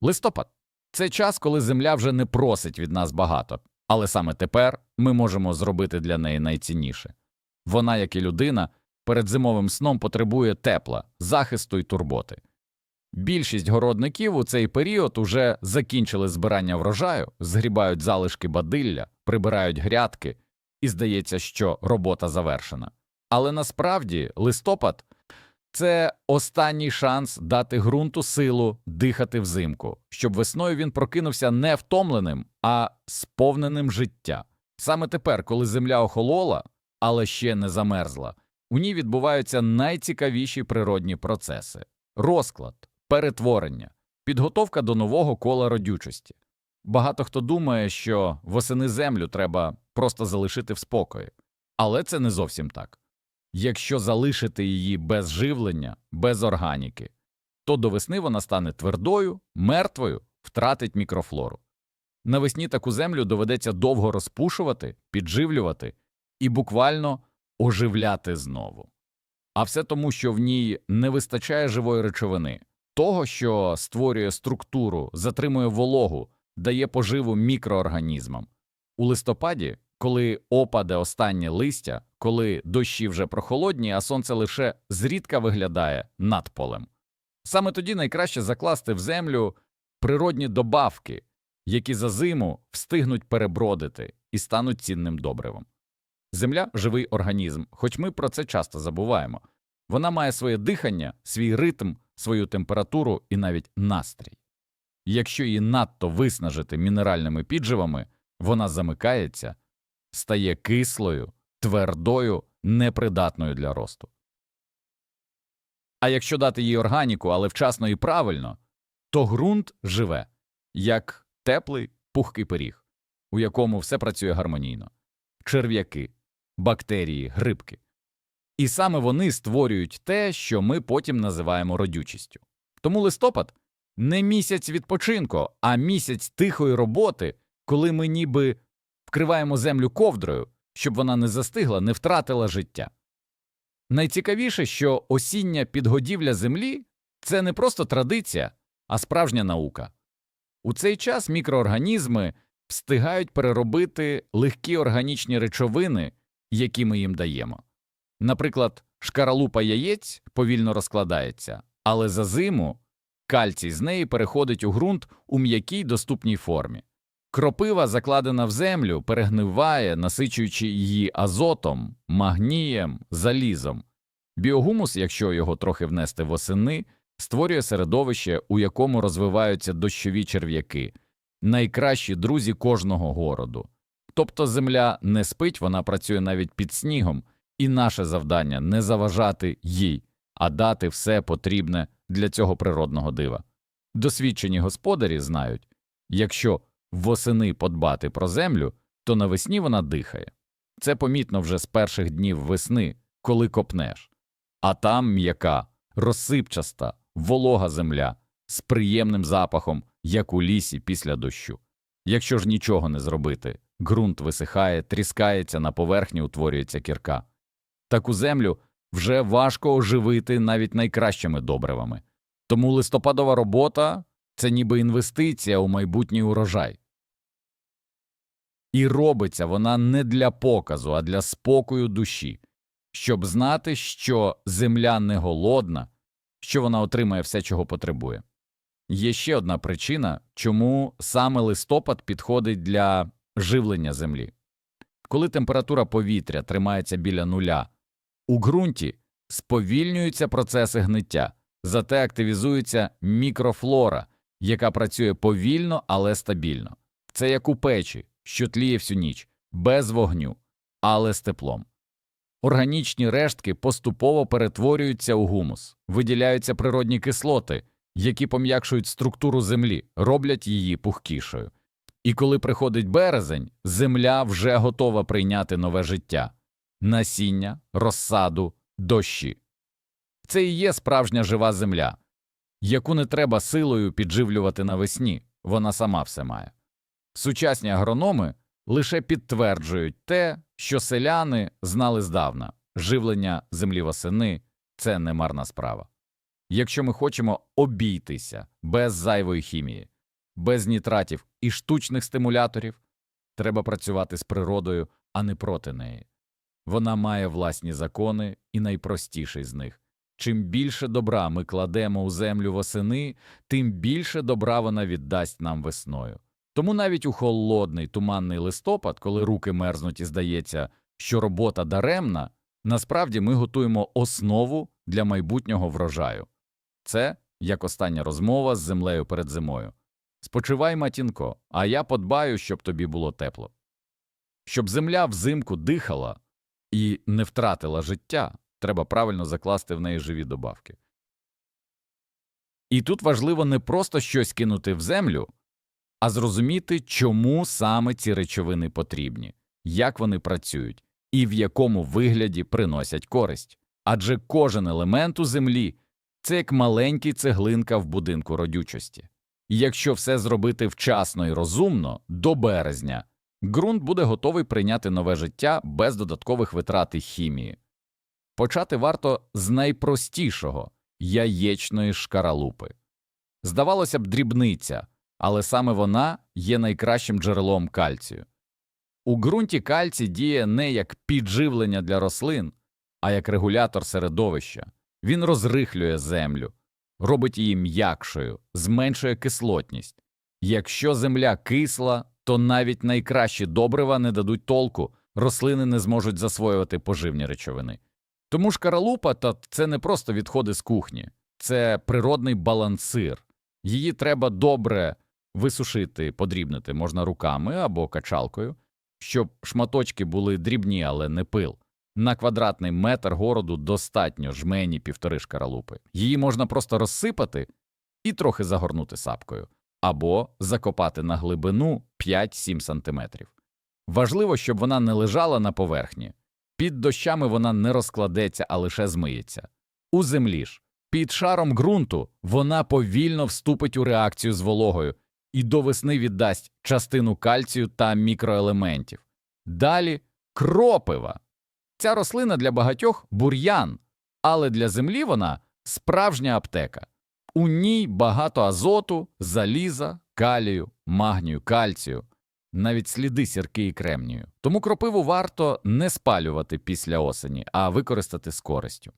Листопад це час, коли земля вже не просить від нас багато, але саме тепер ми можемо зробити для неї найцінніше. Вона, як і людина, перед зимовим сном потребує тепла, захисту й турботи. Більшість городників у цей період уже закінчили збирання врожаю, згрібають залишки бадилля, прибирають грядки, і здається, що робота завершена. Але насправді листопад це останній шанс дати ґрунту силу дихати взимку, щоб весною він прокинувся не втомленим, а сповненим життя. Саме тепер, коли земля охолола, але ще не замерзла, у ній відбуваються найцікавіші природні процеси: розклад, перетворення, підготовка до нового кола родючості. Багато хто думає, що восени землю треба просто залишити в спокої, але це не зовсім так. Якщо залишити її без живлення, без органіки, то до весни вона стане твердою, мертвою, втратить мікрофлору. Навесні таку землю доведеться довго розпушувати, підживлювати і буквально оживляти знову. А все тому, що в ній не вистачає живої речовини, того, що створює структуру, затримує вологу, дає поживу мікроорганізмам. У листопаді, коли опаде останнє листя, коли дощі вже прохолодні, а сонце лише зрідка виглядає над полем. Саме тоді найкраще закласти в землю природні добавки, які за зиму встигнуть перебродити і стануть цінним добривом. Земля живий організм, хоч ми про це часто забуваємо. Вона має своє дихання, свій ритм, свою температуру і навіть настрій. Якщо її надто виснажити мінеральними підживами, вона замикається, стає кислою, твердою, непридатною для росту. А якщо дати їй органіку, але вчасно і правильно, то ґрунт живе, як теплий пухкий пиріг, у якому все працює гармонійно черв'яки, бактерії, грибки. І саме вони створюють те, що ми потім називаємо родючістю. Тому листопад не місяць відпочинку, а місяць тихої роботи, коли ми ніби вкриваємо землю ковдрою, щоб вона не застигла, не втратила життя. Найцікавіше, що осіння підгодівля землі це не просто традиція, а справжня наука. У цей час мікроорганізми встигають переробити легкі органічні речовини, які ми їм даємо. Наприклад, шкаралупа яєць повільно розкладається, але за зиму кальцій з неї переходить у ґрунт у м'якій доступній формі. Кропива, закладена в землю, перегниває, насичуючи її азотом, магнієм, залізом. Біогумус, якщо його трохи внести восени, створює середовище, у якому розвиваються дощові черв'яки, найкращі друзі кожного городу. Тобто земля не спить, вона працює навіть під снігом, і наше завдання не заважати їй, а дати все потрібне для цього природного дива. Досвідчені господарі знають, якщо восени подбати про землю, то навесні вона дихає. Це помітно вже з перших днів весни, коли копнеш. А там м'яка, розсипчаста, волога земля з приємним запахом, як у лісі після дощу. Якщо ж нічого не зробити, ґрунт висихає, тріскається, на поверхні утворюється кірка. Таку землю вже важко оживити навіть найкращими добривами. Тому листопадова робота це ніби інвестиція у майбутній урожай. І робиться вона не для показу, а для спокою душі, щоб знати, що земля не голодна, що вона отримає все, чого потребує. Є ще одна причина, чому саме листопад підходить для живлення землі. Коли температура повітря тримається біля нуля, у ґрунті сповільнюються процеси гниття, зате активізується мікрофлора, яка працює повільно, але стабільно. Це як у печі, що тліє всю ніч, без вогню, але з теплом. Органічні рештки поступово перетворюються у гумус, виділяються природні кислоти, які пом'якшують структуру землі, роблять її пухкішою. І коли приходить березень, земля вже готова прийняти нове життя насіння, розсаду, дощі. Це і є справжня жива земля, яку не треба силою підживлювати навесні, вона сама все має. Сучасні агрономи лише підтверджують те, що селяни знали здавна живлення землі восени це не марна справа. Якщо ми хочемо обійтися без зайвої хімії, без нітратів і штучних стимуляторів, треба працювати з природою, а не проти неї. Вона має власні закони, і найпростіший з них. Чим більше добра ми кладемо у землю восени, тим більше добра вона віддасть нам весною. Тому навіть у холодний туманний листопад, коли руки мерзнуть і здається, що робота даремна, насправді ми готуємо основу для майбутнього врожаю. Це як остання розмова з землею перед зимою. Спочивай, матінко, а я подбаю, щоб тобі було тепло. Щоб земля взимку дихала і не втратила життя, треба правильно закласти в неї живі добавки. І тут важливо не просто щось кинути в землю, а зрозуміти, чому саме ці речовини потрібні, як вони працюють і в якому вигляді приносять користь. Адже кожен елемент у землі це як маленький цеглинка в будинку родючості. І якщо все зробити вчасно і розумно, до березня, ґрунт буде готовий прийняти нове життя без додаткових витрат і хімії. Почати варто з найпростішого яєчної шкаралупи. Здавалося б, дрібниця, але саме вона є найкращим джерелом кальцію. У ґрунті кальцій діє не як підживлення для рослин, а як регулятор середовища. Він розрихлює землю, робить її м'якшою, зменшує кислотність. Якщо земля кисла, то навіть найкращі добрива не дадуть толку, рослини не зможуть засвоювати поживні речовини. Тому шкаралупа та це не просто відходи з кухні, це природний балансир. Її треба добре висушити, подрібнити можна руками або качалкою, щоб шматочки були дрібні, але не пил. На квадратний метр городу достатньо жмені півтори шкаралупи. Її можна просто розсипати і трохи загорнути сапкою, або закопати на глибину 5-7 сантиметрів. Важливо, щоб вона не лежала на поверхні. Під дощами вона не розкладеться, а лише змиється. У землі ж, під шаром ґрунту, вона повільно вступить у реакцію з вологою і до весни віддасть частину кальцію та мікроелементів. Далі кропива. Ця рослина для багатьох бур'ян, але для землі вона справжня аптека. У ній багато азоту, заліза, калію, магнію, кальцію, навіть сліди сірки і кремнію. Тому кропиву варто не спалювати після осені, а використати з користю.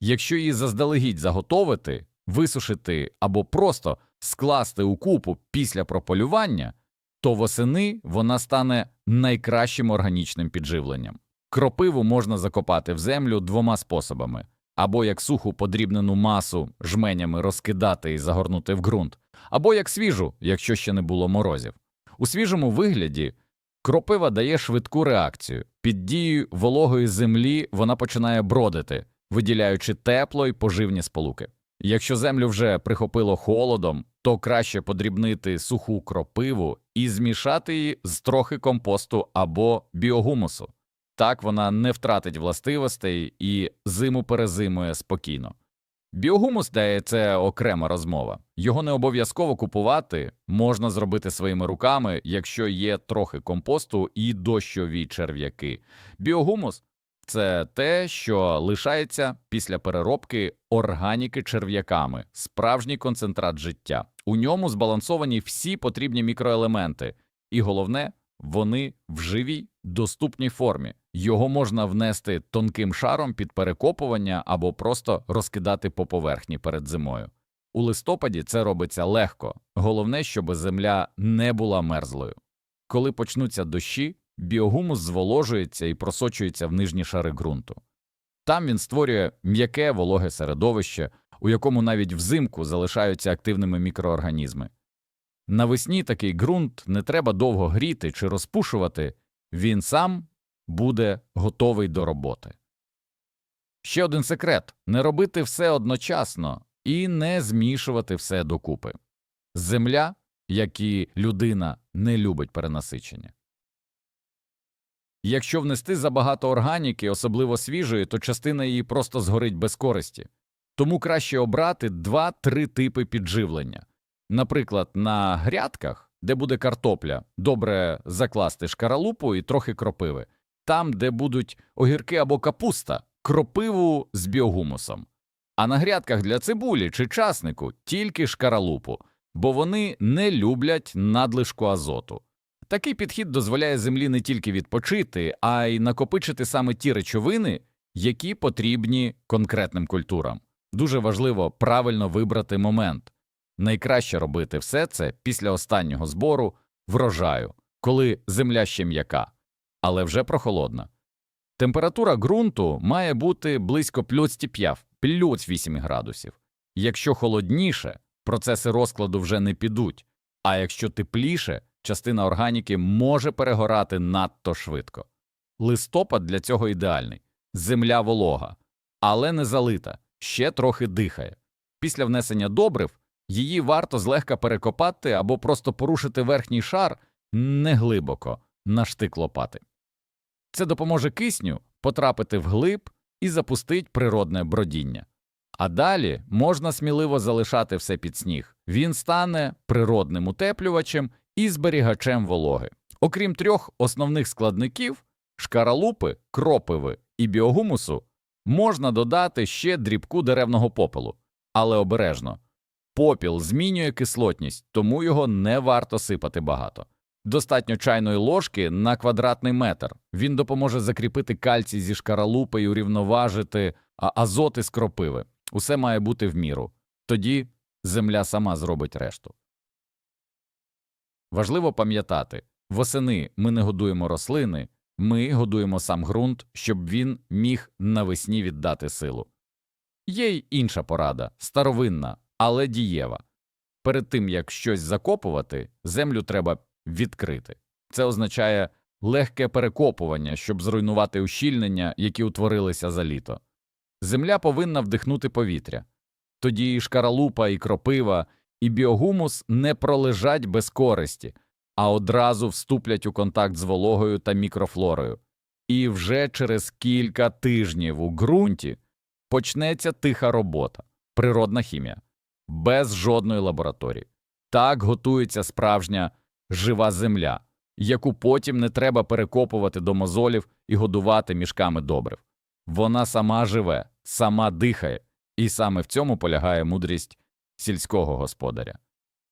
Якщо її заздалегідь заготовити, висушити або просто скласти у купу після прополювання, то восени вона стане найкращим органічним підживленням. Кропиву можна закопати в землю двома способами або як суху подрібнену масу жменями розкидати і загорнути в ґрунт, або як свіжу, якщо ще не було морозів. У свіжому вигляді кропива дає швидку реакцію. Під дією вологої землі вона починає бродити, виділяючи тепло й поживні сполуки. Якщо землю вже прихопило холодом, то краще подрібнити суху кропиву і змішати її з трохи компосту або біогумусу. Так вона не втратить властивостей і зиму перезимує спокійно. Біогумус дає це окрема розмова. Його не обов'язково купувати, можна зробити своїми руками, якщо є трохи компосту і дощові черв'яки. Біогумус це те, що лишається після переробки органіки черв'яками, справжній концентрат життя. У ньому збалансовані всі потрібні мікроелементи, і головне, вони в живій, доступній формі. Його можна внести тонким шаром під перекопування або просто розкидати по поверхні перед зимою. У листопаді це робиться легко, головне, щоб земля не була мерзлою. Коли почнуться дощі, біогумус зволожується і просочується в нижні шари ґрунту. Там він створює м'яке вологе середовище, у якому навіть взимку залишаються активними мікроорганізми. Навесні такий ґрунт не треба довго гріти чи розпушувати, він сам буде готовий до роботи. Ще один секрет не робити все одночасно і не змішувати все докупи. Земля, як і людина, не любить перенасичення. Якщо внести забагато органіки, особливо свіжої, то частина її просто згорить без користі. Тому краще обрати 2-3 типи підживлення. Наприклад, на грядках, де буде картопля, добре закласти шкаралупу і трохи кропиви. Там, де будуть огірки або капуста, кропиву з біогумусом. а на грядках для цибулі чи часнику тільки шкаралупу, бо вони не люблять надлишку азоту. Такий підхід дозволяє землі не тільки відпочити, а й накопичити саме ті речовини, які потрібні конкретним культурам. Дуже важливо правильно вибрати момент. Найкраще робити все це після останнього збору врожаю, коли земля ще м'яка, але вже прохолодна. Температура ґрунту має бути близько плюс 5, плюс 8 градусів. Якщо холодніше, процеси розкладу вже не підуть, а якщо тепліше, частина органіки може перегорати надто швидко. Листопад для цього ідеальний. Земля волога, але не залита, ще трохи дихає. Після внесення добрив її варто злегка перекопати або просто порушити верхній шар неглибоко на штик лопати. Це допоможе кисню потрапити вглиб і запустить природне бродіння. А далі можна сміливо залишати все під сніг. Він стане природним утеплювачем і зберігачем вологи. Окрім трьох основних складників шкаралупи, кропиви і біогумусу, можна додати ще дрібку деревного попелу, але обережно. Попіл змінює кислотність, тому його не варто сипати багато. Достатньо чайної ложки на квадратний метр. Він допоможе закріпити кальцій зі шкаралупи і урівноважити а, азоти з кропиви. Усе має бути в міру. Тоді земля сама зробить решту. Важливо пам'ятати, восени ми не годуємо рослини, ми годуємо сам ґрунт, щоб він міг навесні віддати силу. Є й інша порада старовинна, але дієва. Перед тим як щось закопувати, землю треба відкрити. Це означає легке перекопування, щоб зруйнувати ущільнення, які утворилися за літо. Земля повинна вдихнути повітря. Тоді і шкаралупа, і кропива, і біогумус не пролежать без користі, а одразу вступлять у контакт з вологою та мікрофлорою. І вже через кілька тижнів у ґрунті почнеться тиха робота, природна хімія, без жодної лабораторії. Так готується справжня жива земля, яку потім не треба перекопувати до мозолів і годувати мішками добрив. Вона сама живе, сама дихає, і саме в цьому полягає мудрість сільського господаря.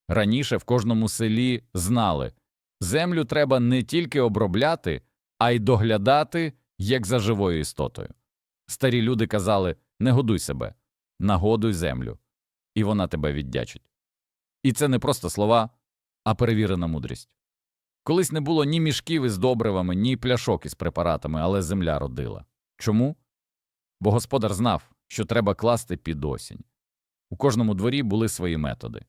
Раніше в кожному селі знали землю треба не тільки обробляти, а й доглядати, як за живою істотою. Старі люди казали не годуй себе, нагодуй землю, і вона тебе віддячить. І це не просто слова, а перевірена мудрість. Колись не було ні мішків із добривами, ні пляшок із препаратами, але земля родила. Чому? Бо господар знав, що треба класти під осінь. У кожному дворі були свої методи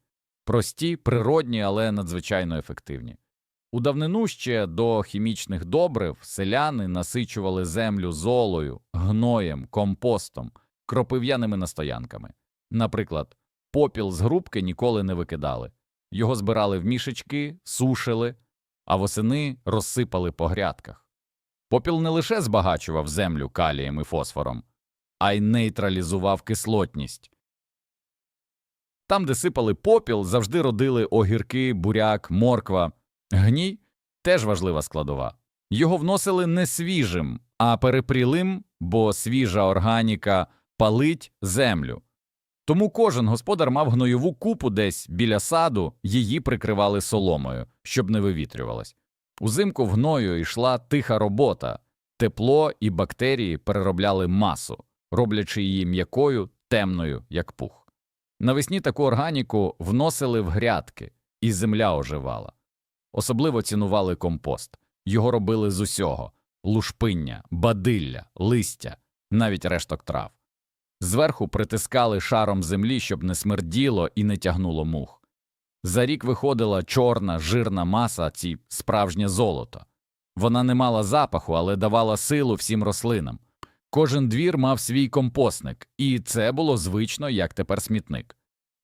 прості, природні, але надзвичайно ефективні. У давнину ще до хімічних добрив селяни насичували землю золою, гноєм, компостом, кропив'яними настоянками. Наприклад, попіл з грубки ніколи не викидали. Його збирали в мішечки, сушили, а восени розсипали по грядках. Попіл не лише збагачував землю калієм і фосфором, а й нейтралізував кислотність. Там, де сипали попіл, завжди родили огірки, буряк, морква. Гній теж важлива складова. Його вносили не свіжим, а перепрілим, бо свіжа органіка палить землю. Тому кожен господар мав гнойову купу десь біля саду, її прикривали соломою, щоб не вивітрювалась. Узимку в гною йшла тиха робота, тепло і бактерії переробляли масу, роблячи її м'якою, темною, як пух. Навесні таку органіку вносили в грядки, і земля оживала. Особливо цінували компост. Його робили з усього лушпиння, бадилля, листя, навіть решток трав. Зверху притискали шаром землі, щоб не смерділо і не тягнуло мух. За рік виходила чорна, жирна маса, ці справжнє золото. Вона не мала запаху, але давала силу всім рослинам. Кожен двір мав свій компостник, і це було звично, як тепер смітник.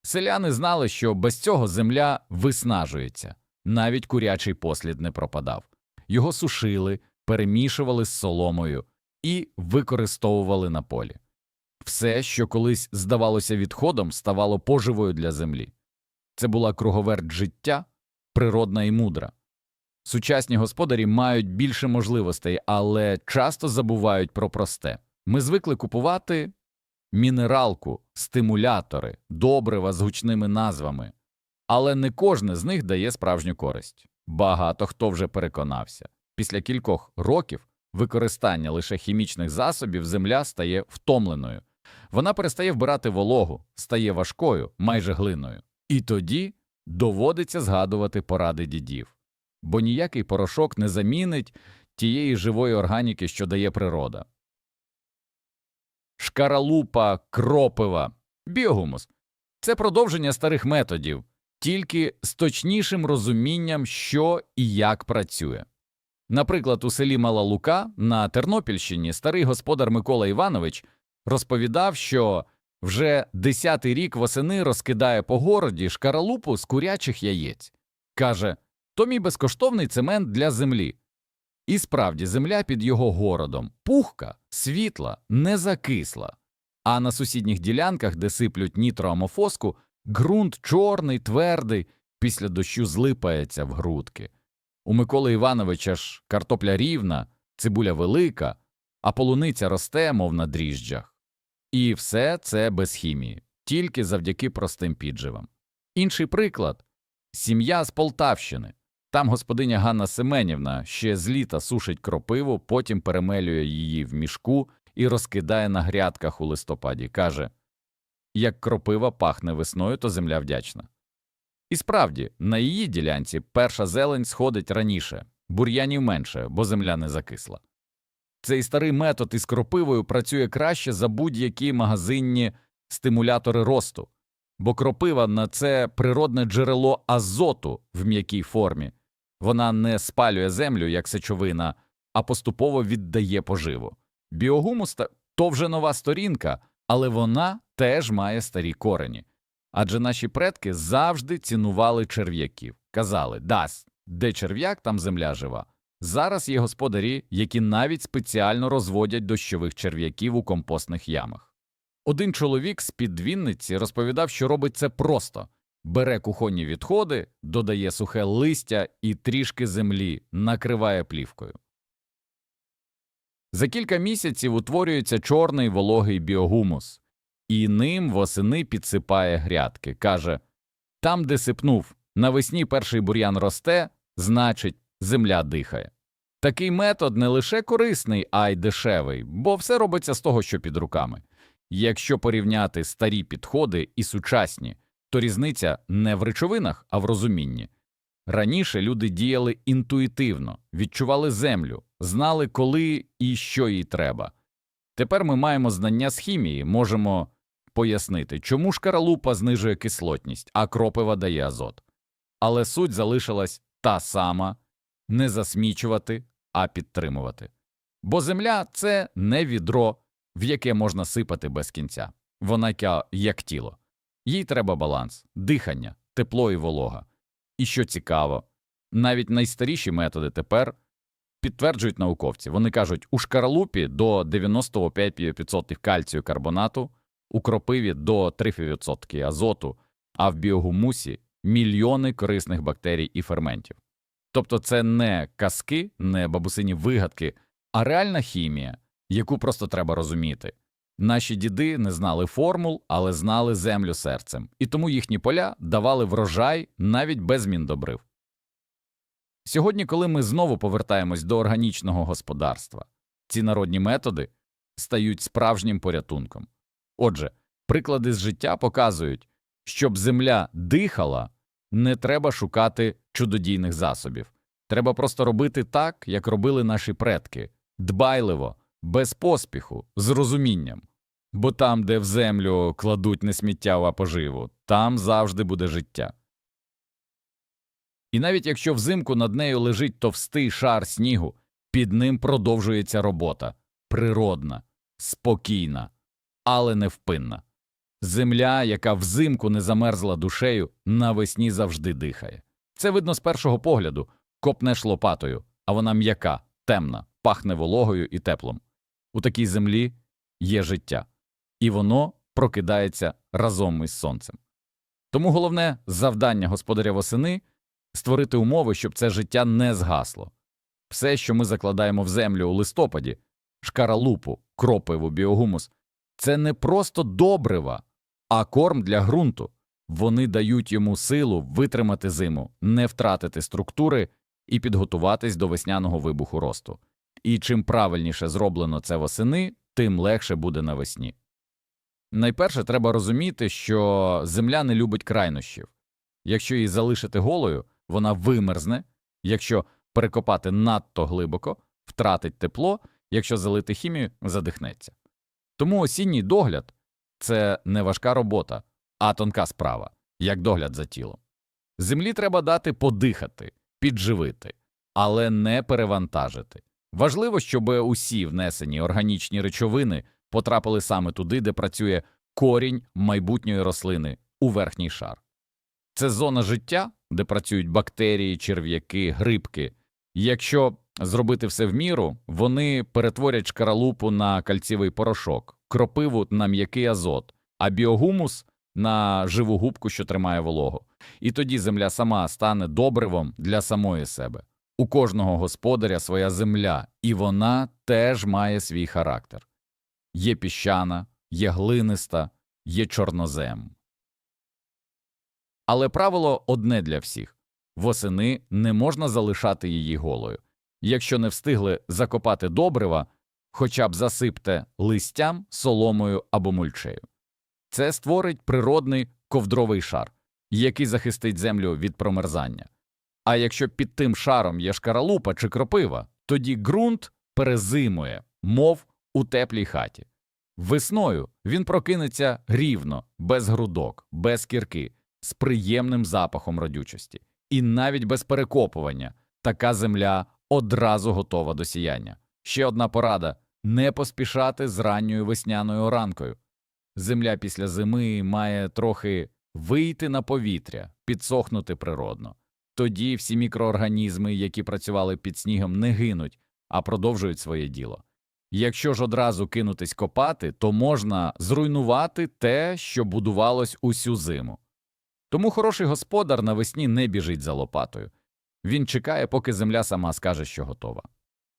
Селяни знали, що без цього земля виснажується, навіть курячий послід не пропадав. Його сушили, перемішували з соломою і використовували на полі. Все, що колись здавалося відходом, ставало поживою для землі. Це була круговерть життя, природна і мудра. Сучасні господарі мають більше можливостей, але часто забувають про просте. Ми звикли купувати мінералку, стимулятори, добрива з гучними назвами. Але не кожне з них дає справжню користь. Багато хто вже переконався. Після кількох років використання лише хімічних засобів земля стає втомленою. Вона перестає вбирати вологу, стає важкою, майже глиною. І тоді доводиться згадувати поради дідів. Бо ніякий порошок не замінить тієї живої органіки, що дає природа. Шкаралупа, кропива, біогумус це продовження старих методів, тільки з точнішим розумінням, що і як працює. Наприклад, у селі Мала Лука на Тернопільщині старий господар Микола Іванович розповідав, що вже десятий рік восени розкидає по городі шкаралупу з курячих яєць. Каже, то мій безкоштовний цемент для землі. І справді земля під його городом пухка, світла, не закисла. А на сусідніх ділянках, де сиплють нітроамофоску, ґрунт чорний, твердий, після дощу злипається в грудки. У Миколи Івановича ж картопля рівна, цибуля велика, а полуниця росте, мов на дріжджах. І все це без хімії, тільки завдяки простим підживам. Інший приклад сім'я з Полтавщини. Там господиня Ганна Семенівна ще з літа сушить кропиву, потім перемелює її в мішку і розкидає на грядках у листопаді. Каже як кропива пахне весною, то земля вдячна. І справді, на її ділянці перша зелень сходить раніше, бур'янів менше, бо земля не закисла. Цей старий метод із кропивою працює краще за будь-які магазинні стимулятори росту, бо кропива на це природне джерело азоту в м'якій формі. Вона не спалює землю, як сечовина, а поступово віддає поживу. Біогумус то вже нова сторінка, але вона теж має старі корені. Адже наші предки завжди цінували черв'яків. Казали, дасть, де черв'як, там земля жива. Зараз є господарі, які навіть спеціально розводять дощових черв'яків у компостних ямах. Один чоловік з під Вінниці розповідав, що робить це просто бере кухонні відходи, додає сухе листя і трішки землі, накриває плівкою. За кілька місяців утворюється чорний вологий біогумус, і ним восени підсипає грядки. Каже там, де сипнув, навесні перший бур'ян росте, значить, земля дихає. Такий метод не лише корисний, а й дешевий, бо все робиться з того, що під руками. Якщо порівняти старі підходи і сучасні, то різниця не в речовинах, а в розумінні. Раніше люди діяли інтуїтивно, відчували землю, знали, коли і що їй треба. Тепер ми маємо знання з хімії, можемо пояснити, чому шкаралупа знижує кислотність, а кропива дає азот. Але суть залишилась та сама не засмічувати, а підтримувати. Бо земля це не відро, в яке можна сипати без кінця. Вона як тіло. Їй треба баланс, дихання, тепло і волога. І що цікаво, навіть найстаріші методи тепер підтверджують науковці. Вони кажуть, у шкаралупі до 95% кальцію карбонату, у кропиві до 3% азоту, а в біогумусі мільйони корисних бактерій і ферментів. Тобто це не казки, не бабусині вигадки, а реальна хімія, яку просто треба розуміти. Наші діди не знали формул, але знали землю серцем, і тому їхні поля давали врожай навіть без змін добрив. Сьогодні, коли ми знову повертаємось до органічного господарства, ці народні методи стають справжнім порятунком. Отже, приклади з життя показують, щоб земля дихала, не треба шукати чудодійних засобів. Треба просто робити так, як робили наші предки дбайливо, без поспіху, з розумінням. Бо там, де в землю кладуть не сміття, а поживу, там завжди буде життя. І навіть якщо взимку над нею лежить товстий шар снігу, під ним продовжується робота природна, спокійна, але невпинна. Земля, яка взимку не замерзла душею, навесні завжди дихає. Це видно з першого погляду копнеш лопатою, а вона м'яка, темна, пахне вологою і теплом. У такій землі є життя, і воно прокидається разом із сонцем. Тому головне завдання господаря восени створити умови, щоб це життя не згасло. Все, що ми закладаємо в землю у листопаді, шкаралупу, кропиву, біогумус, це не просто добрива, а корм для ґрунту. Вони дають йому силу витримати зиму, не втратити структури і підготуватись до весняного вибуху росту. І чим правильніше зроблено це восени, тим легше буде навесні. Найперше треба розуміти, що земля не любить крайнощів. Якщо її залишити голою, вона вимерзне, якщо перекопати надто глибоко, втратить тепло, якщо залити хімію, задихнеться. Тому осінній догляд це не важка робота, а тонка справа, як догляд за тілом. Землі треба дати подихати, підживити, але не перевантажити. Важливо, щоб усі внесені органічні речовини потрапили саме туди, де працює корінь майбутньої рослини у верхній шар. Це зона життя, де працюють бактерії, черв'яки, грибки. Якщо зробити все в міру, вони перетворять шкаралупу на кальцівий порошок, кропиву на м'який азот, а біогумус на живу губку, що тримає вологу. І тоді земля сама стане добривом для самої себе. У кожного господаря своя земля, і вона теж має свій характер. Є піщана, є глиниста, є чорнозем. Але правило одне для всіх восени не можна залишати її голою. Якщо не встигли закопати добрива, хоча б засипте листям, соломою або мульчею. Це створить природний ковдровий шар, який захистить землю від промерзання. А якщо під тим шаром є шкаралупа чи кропива, тоді ґрунт перезимує, мов у теплій хаті. Весною він прокинеться рівно, без грудок, без кірки, з приємним запахом родючості. І навіть без перекопування така земля одразу готова до сіяння. Ще одна порада не поспішати з ранньою весняною ранкою. Земля після зими має трохи вийти на повітря, підсохнути природно. Тоді всі мікроорганізми, які працювали під снігом, не гинуть, а продовжують своє діло. Якщо ж одразу кинутись копати, то можна зруйнувати те, що будувалось усю зиму. Тому хороший господар навесні не біжить за лопатою. Він чекає, поки земля сама скаже, що готова.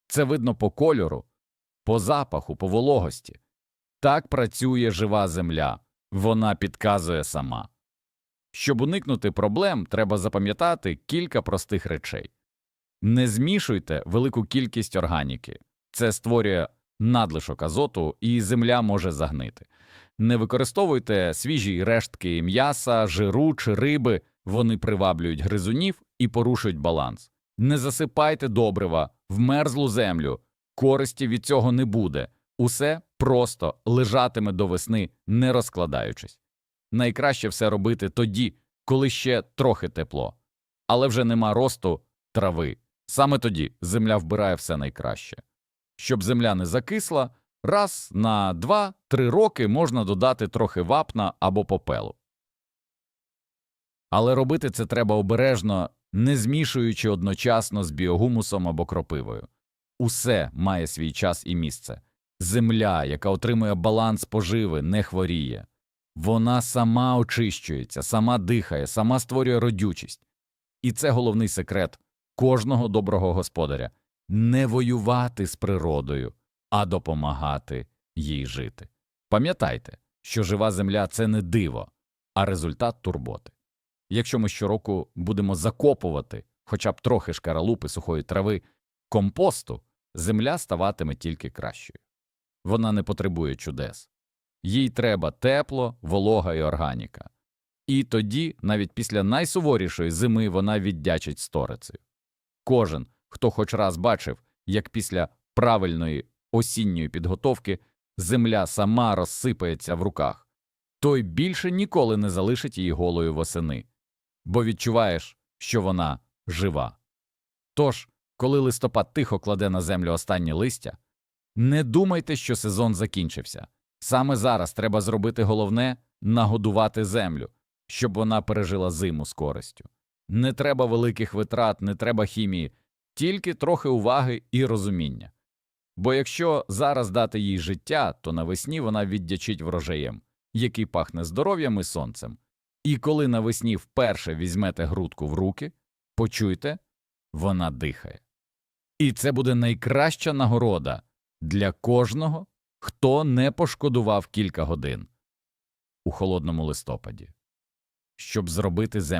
Це видно по кольору, по запаху, по вологості. Так працює жива земля, вона підказує сама. Щоб уникнути проблем, треба запам'ятати кілька простих речей. Не змішуйте велику кількість органіки, це створює надлишок азоту і земля може загнити. Не використовуйте свіжі рештки м'яса, жиру чи риби, вони приваблюють гризунів і порушують баланс. Не засипайте добрива в мерзлу землю, користі від цього не буде, усе просто лежатиме до весни, не розкладаючись. Найкраще все робити тоді, коли ще трохи тепло, але вже нема росту трави. Саме тоді земля вбирає все найкраще. Щоб земля не закисла, раз на два-три роки можна додати трохи вапна або попелу. Але робити це треба обережно, не змішуючи одночасно з біогумусом або кропивою. Усе має свій час і місце. Земля, яка отримує баланс поживи, не хворіє. Вона сама очищується, сама дихає, сама створює родючість. І це головний секрет кожного доброго господаря не воювати з природою, а допомагати їй жити. Пам'ятайте, що жива земля це не диво, а результат турботи. Якщо ми щороку будемо закопувати хоча б трохи шкаралупи сухої трави, компосту, земля ставатиме тільки кращою. Вона не потребує чудес. Їй треба тепло, волога і органіка. І тоді, навіть після найсуворішої зими, вона віддячить сторицею. Кожен, хто хоч раз бачив, як після правильної осінньої підготовки земля сама розсипається в руках, той більше ніколи не залишить її голою восени, бо відчуваєш, що вона жива. Тож, коли листопад тихо кладе на землю останнє листя, не думайте, що сезон закінчився. Саме зараз треба зробити головне нагодувати землю, щоб вона пережила зиму з користю. Не треба великих витрат, не треба хімії, тільки трохи уваги і розуміння. Бо якщо зараз дати їй життя, то навесні вона віддячить врожаєм, який пахне здоров'ям і сонцем. І коли навесні вперше візьмете грудку в руки, почуйте, вона дихає. І це буде найкраща нагорода для кожного Хто не пошкодував кілька годин у холодному листопаді, щоб зробити землю